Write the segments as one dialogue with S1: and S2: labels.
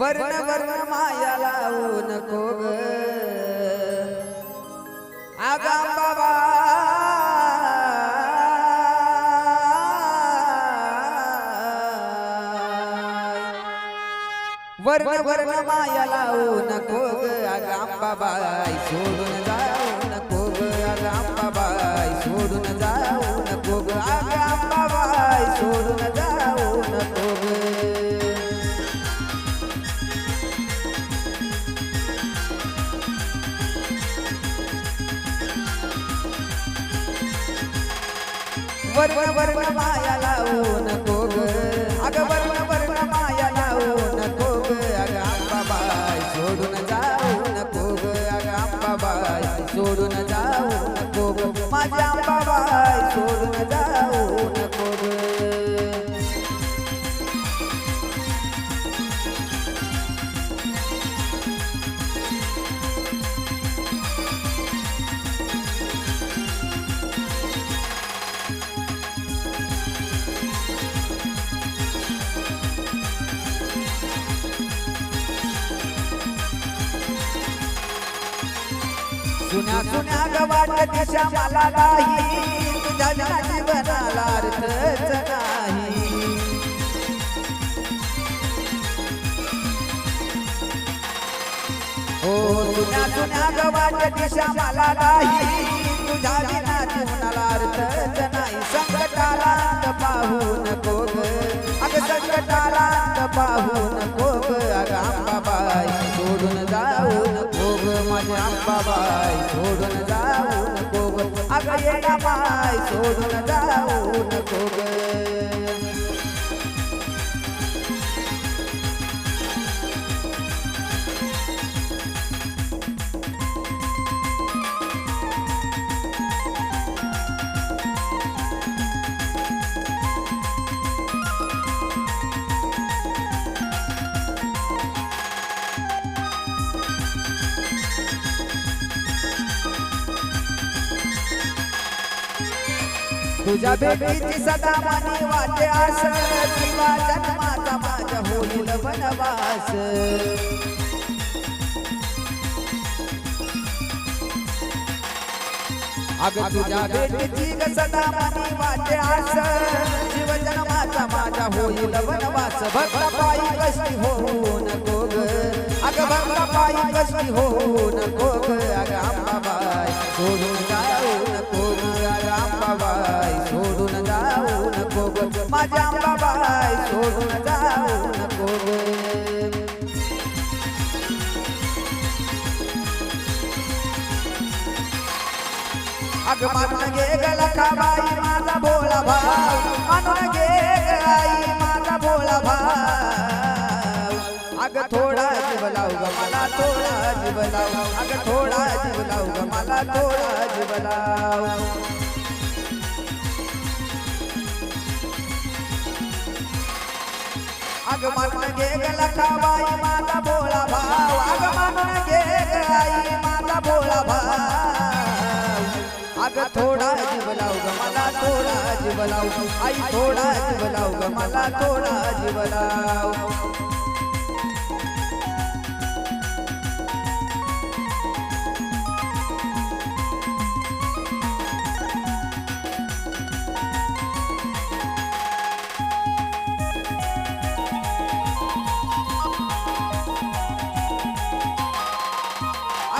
S1: वर्ण वर्ण माया लावू नको ग आगा बाबा. वर्ण वर्ण माया लावू नको ग आगाम बाबाई सोडून जाऊ नको ग आगाम बाबाई सोडून जाऊ नको ग आगाम वर्ण वर्ण माया लावू नको ग अग वर्ण वर्ण माया लावू नको ग अग अंबाबाई सोडून जाऊ नको ग. अग अंबाबाई सोडून जाऊ नको ग. माझ्या सुन्या सुन्या गवाट दिशा मला नाही. तुझ्या जीवनाला अर्थच नाही. हो सुन्या सुन्या गवाट दिशा मला नाही. तुझ्या विना जीवनाला अर्थच नाही. संकटाला पाहू नको अग संकटाला पाहू नको ग अग अंबाबाई सोडून जाऊ. नको ग माझ्या अंबाबाई सोडून जाऊ नको ग अग ये माय तुझ्या भेटीची सदा मनी वाटे आस जीवा जन्माचा माझ्या होईल वनवास. अग तुझ्या भेटीची सदा मनी वाटे आस जीव जन्माचा माझ्या होईल वनवास. भक्त पायी कशी होऊ नको ग. अग भक्त पायी कशी होऊ नको ग. अग अंबाबाई सोडून अग अंबाबाई सोडून जाऊ नको ग माझ्या अंबाबाई सोडून जाऊ नको ग अग मानून घे गला का बाई माझा भोळा भाव मानून घे ग आई माझा भोळा भाव अग थोडा जीव लाव ग मला थोडा जीव लाव. अग थोडा जीव लाव ग आगमन थोडा जीव घे गला बाई माझा भोळा भाव. आगमन मानून घे ग आई माझा भोळा भाव. अग थोडा जीव लाव ग मला थोडा जीव लाव. आई थोडा जीव लाव ग मला थोडा जीव लाव.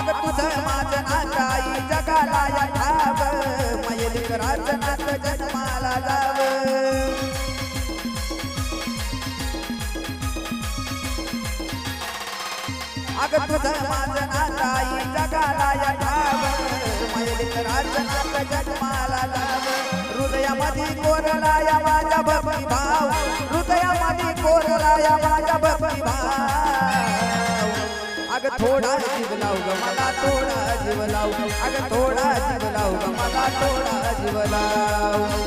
S1: अग तुझं माझं नातं जगाला या ठाव मयल कराचं नातं जन्माला जाव. अग तुझं माझं नातं जगाला या ठाव मयल कराचं नातं जन्माला जाव. हृदयामध्ये कोरला या माझ्या भक्ती थोडा जीव लाव ग मला थोडा जीव लाव. अगं थोडा जीव लाव ग मला थोडा जीव लाव.